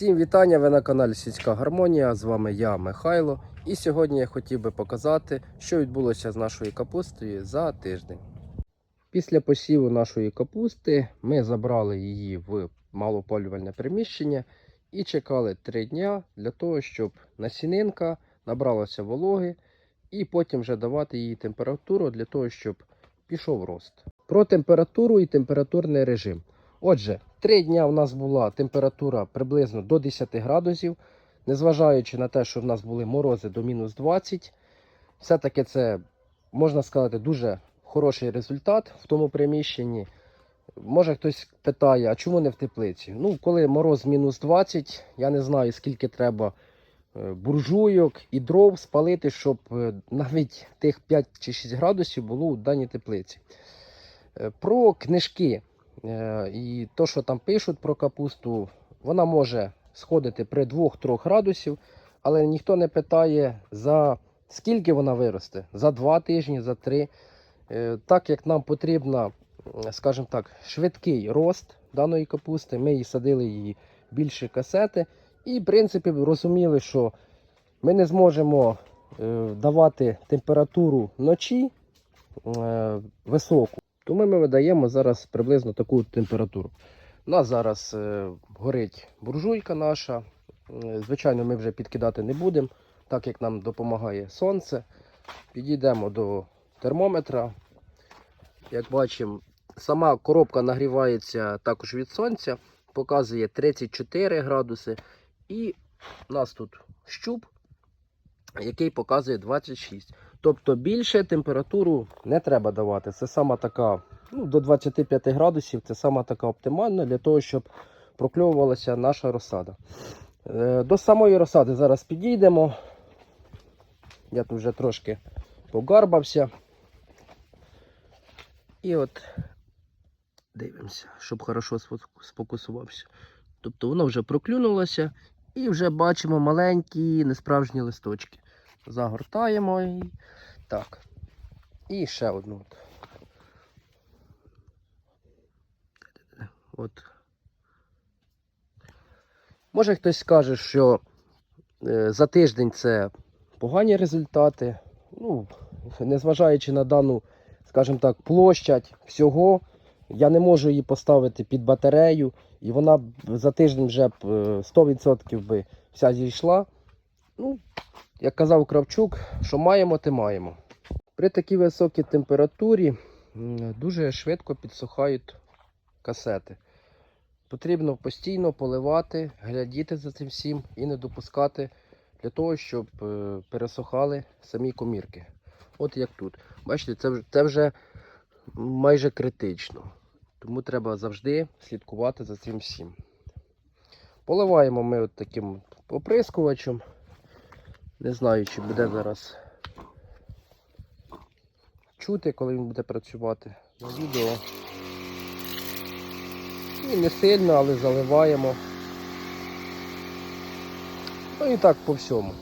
Всім вітання! Ви на каналі Сільська Гармонія. З вами я, Михайло. І сьогодні я хотів би показати, що відбулося з нашою капустою за тиждень. Після посіву нашої капусти ми забрали її в малополювальне приміщення і чекали 3 дня для того, щоб насінинка набралася вологи, і потім вже давати їй температуру для того, щоб пішов рост. Про температуру і температурний режим. Отже, три дня у нас була температура приблизно до 10 градусів, незважаючи на те, що в нас були морози до мінус 20. Все-таки це, можна сказати, дуже хороший результат в тому приміщенні. Може хтось питає, а чому не в теплиці? Ну, коли мороз мінус 20, я не знаю, скільки треба е, буржуйок і дров спалити, щоб е, навіть тих 5 чи 6 градусів було у даній теплиці. Е, Про книжки і то, що там пишуть про капусту, вона може сходити при 2-3 градусів, але ніхто не питає, за скільки вона виросте, за 2 тижні, за 3. Е, Так як нам потрібно, скажімо так, швидкий рост даної капусти, ми її садили її більше касети. І, в принципі, розуміли, що ми не зможемо е, давати температуру вночі е, високу. Тому ми видаємо зараз приблизно таку температуру. У нас зараз е, горить буржуйка наша. Е, Звичайно, ми вже підкидати не будемо, так як нам допомагає сонце. Підійдемо до термометра. Як бачимо, сама коробка нагрівається також від сонця, показує 34 градуси. І у нас тут щуп, який показує 26. Тобто більше температуру не треба давати. Це сама така, ну, до 25 градусів, це сама така оптимальна для того, щоб прокльовувалася наша розсада. Е, До самої розсади зараз підійдемо. Я тут вже трошки погарбався. І от дивимося, щоб хорошо сфокусувався. Тобто воно вже проклюнулося і вже бачимо маленькі несправжні листочки. Загортаємо її. Так. І ще одну. От. От. Може хтось скаже, що е, за тиждень це погані результати. Ну, незважаючи на дану, скажімо так, площадь всього, я не можу її поставити під батарею, і вона б за тиждень вже б е, 100% би вся зійшла. Ну, як казав Кравчук, що маємо, те маємо. При такій високій температурі дуже швидко підсухають касети. Потрібно постійно поливати, глядіти за цим всім і не допускати для того, щоб е, пересохали самі комірки. От як тут. Бачите, це вже майже критично. Тому треба завжди слідкувати за цим всім. Поливаємо ми от таким от оприскувачем. Не знаю, чи буде зараз чути, коли він буде працювати на відео. І не сильно, але заливаємо. Ну і так по всьому.